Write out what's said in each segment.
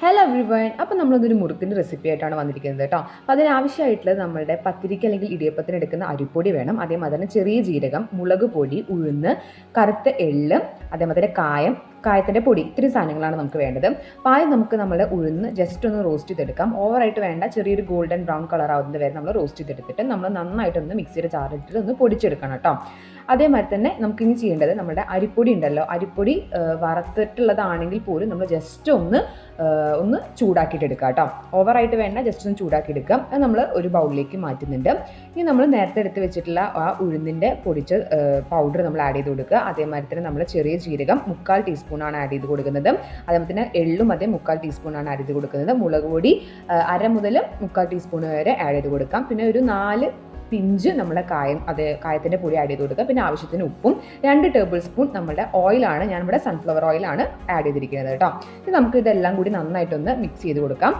Hello every one അപ്പോൾ നമ്മളതൊരു മുറുക്കിന്റെ recipe ആയിട്ടാണ് വന്നിരിക്കുന്നത് കേട്ടോ അപ്പോൾ അതിനാവശ്യമായിട്ടുള്ളത് നമ്മളുടെ പത്തിരിക്ക് അല്ലെങ്കിൽ ഇടിയപ്പത്തിന് എടുക്കുന്ന അരിപ്പൊടി വേണം. അതേമാതിരി തന്നെ ചെറിയ ജീരകം മുളക് പൊടി ഉഴുന്ന് കറുത്ത എള്ള് അതേമാതിരി കായം കായത്തിന്റെ പൊടി ഇത്രയും സാധനങ്ങളാണ് നമുക്ക് വേണ്ടത്. പായം നമുക്ക് നമ്മുടെ ഉഴുന്ന് ജസ്റ്റ് ഒന്ന് റോസ്റ്റ് ചെയ്തെടുക്കാം. ഓവറായിട്ട് വേണ്ട ചെറിയൊരു ഗോൾഡൻ ബ്രൗൺ കളർ ആവുന്നത് വരെ നമ്മൾ റോസ്റ്റ് ചെയ്തെടുത്തിട്ട് നമ്മൾ നന്നായിട്ടൊന്ന് മിക്സിയുടെ ചാറിട്ടിട്ട് ഒന്ന് പൊടിച്ചെടുക്കണം കേട്ടോ അതേമാതിരി തന്നെ നമുക്ക് ഇനി ചെയ്യേണ്ടത് നമ്മുടെ അരിപ്പൊടി ഉണ്ടല്ലോ. അരിപ്പൊടി വറുത്തിട്ടുള്ളതാണെങ്കിൽ പോലും നമ്മൾ ജസ്റ്റ് ഒന്ന് ഒന്ന് ചൂടാക്കിയിട്ട് എടുക്കുക കേട്ടോ. ഓവറായിട്ട് വേണ്ട ജസ്റ്റ് ഒന്ന് ചൂടാക്കി എടുക്കാം. അത് നമ്മൾ ഒരു ബൗളിലേക്ക് മാറ്റുന്നുണ്ട്. ഇനി നമ്മൾ നേരത്തെ എടുത്ത് വെച്ചിട്ടുള്ള ആ ഉഴുന്നിന്റെ പൊടിച്ച പൗഡർ നമ്മൾ ആഡ് ചെയ്ത് കൊടുക്കുക. അതേമാതിരി തന്നെ നമ്മൾ ചെറിയ ജീരകം മുക്കാൽ ടീസ്പൂണാണ് ആഡ് ചെയ്ത് കൊടുക്കുന്നത്. അതേപോലെ തന്നെ എള്ളും അതേ മുക്കാൽ ടീസ്പൂണാണ് ആഡ് ചെയ്ത് കൊടുക്കുന്നത്. മുളക് പൊടി അര മുതൽ മുക്കാൽ ടീസ്പൂൺ വരെ ആഡ് ചെയ്ത് കൊടുക്കാം. പിന്നെ ഒരു നാല് പിഞ്ച് നമ്മുടെ കായം അത് കായത്തിന്റെ പൊടി ആഡ് ചെയ്ത് കൊടുക്കുക. പിന്നെ ആവശ്യത്തിന് ഉപ്പും രണ്ട് ടേബിൾ സ്പൂൺ നമ്മുടെ ഓയിലാണ് ഞാൻ ഇവിടെ സൺഫ്ലവർ ഓയിലാണ് ആഡ് ചെയ്തിരിക്കുന്നത് കേട്ടോ ഇനി നമുക്ക് ഇതെല്ലാം കൂടി നന്നായിട്ടൊന്ന് മിക്സ് ചെയ്ത് കൊടുക്കാം.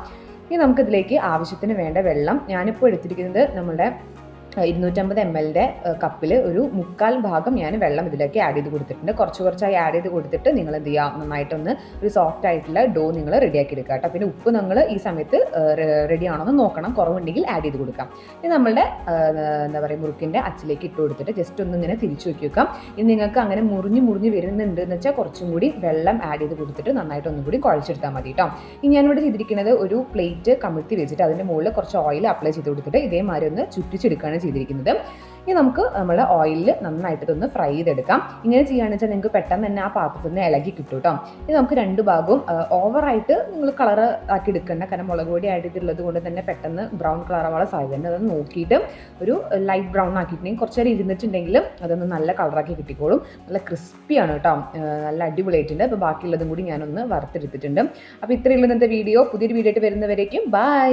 ഇനി നമുക്കിതിലേക്ക് ആവശ്യത്തിന് വേണ്ട വെള്ളം ഞാനിപ്പോൾ എടുത്തിരിക്കുന്നത് നമ്മുടെ ഇരുന്നൂറ്റമ്പത് എം എല്ലിന്റെ കപ്പിൽ ഒരു മുക്കാൽ ഭാഗം ഞാൻ വെള്ളം ഇതിലേക്ക് ആഡ് ചെയ്ത് കൊടുത്തിട്ടുണ്ട്. കുറച്ച് കുറച്ചായി ആഡ് ചെയ്ത് കൊടുത്തിട്ട് നിങ്ങൾ എന്ത് ചെയ്യുക നന്നായിട്ടൊന്ന് ഒരു സോഫ്റ്റ് ആയിട്ടുള്ള ഡോ നിങ്ങൾ റെഡിയാക്കി എടുക്കുക കേട്ടോ. പിന്നെ ഉപ്പ് നിങ്ങൾ ഈ സമയത്ത് റെഡി ആണോന്ന് നോക്കണം. കുറവുണ്ടെങ്കിൽ ആഡ് ചെയ്ത് കൊടുക്കാം. ഇനി നമ്മളുടെ എന്താ പറയുക മുറുക്കിന്റെ അച്ചിലേക്ക് ഇട്ട് കൊടുത്തിട്ട് ജസ്റ്റ് ഒന്ന് ഇങ്ങനെ തിരിച്ചു വെക്കുക ഇനി നിങ്ങൾക്ക് അങ്ങനെ മുറിഞ്ഞ് മുറിഞ്ഞ് വരുന്നുണ്ട് എന്ന് വെച്ചാൽ കുറച്ചും കൂടി വെള്ളം ആഡ് ചെയ്ത് കൊടുത്തിട്ട് നന്നായിട്ട് ഒന്നും കൂടി കുഴച്ചെടുത്താൽ മതി കേട്ടോ. ഇനി ഞാനിവിടെ ചെയ്തിരിക്കുന്നത് ഒരു പ്ലേറ്റ് കമിഴ്ത്തി വെച്ചിട്ട് അതിന്റെ മുകളിൽ കുറച്ച് ഓയിൽ അപ്ലൈ ചെയ്ത് കൊടുത്തിട്ട് ഇതേമാതിരി ഒന്ന് ചുറ്റിച്ചെടുക്കുകയാണ് ചെയ്തിരിക്കുന്നത്. ഇനി നമുക്ക് നമ്മൾ ഓയിലിൽ നന്നായിട്ട് ഇതൊന്ന് ഫ്രൈ ചെയ്തെടുക്കാം. ഇങ്ങനെ ചെയ്യുകയാണെന്ന് വെച്ചാൽ നിങ്ങൾക്ക് പെട്ടെന്ന് തന്നെ ആ പാത്രത്തിൽ നിന്ന് ഇളകി കിട്ടും കേട്ടോ ഇനി നമുക്ക് രണ്ട് ഭാഗവും ഓവറായിട്ട് നിങ്ങൾ കളർ ആക്കി എടുക്കേണ്ട. കാരണം മുളക് പൊടി ആഡ് ചെയ്തിട്ടുള്ളത് കൊണ്ട് തന്നെ പെട്ടെന്ന് ബ്രൗൺ കളർ ആവാനുള്ള സാധ്യതയുണ്ട്. അതൊന്ന് നോക്കിയിട്ട് ഒരു ലൈറ്റ് ബ്രൗൺ ആക്കിയിട്ടുണ്ടെങ്കിൽ കുറച്ച് നേരം ഇരുന്നിട്ടുണ്ടെങ്കിൽ അതൊന്ന് നല്ല കളറാക്കി കിട്ടിക്കോളും. നല്ല ക്രിസ്പിയാണ് കേട്ടോ നല്ല അടിപൊളിയായിട്ടുണ്ട്. അപ്പോൾ ബാക്കിയുള്ളതും കൂടി ഞാനൊന്ന് വറുത്തെടുത്തിട്ടുണ്ട്. അപ്പോൾ ഇത്രയുള്ള ഇന്നത്തെ വീഡിയോ പുതിയൊരു വീഡിയോ ആയിട്ട് വരുന്നവരേക്കും ബൈ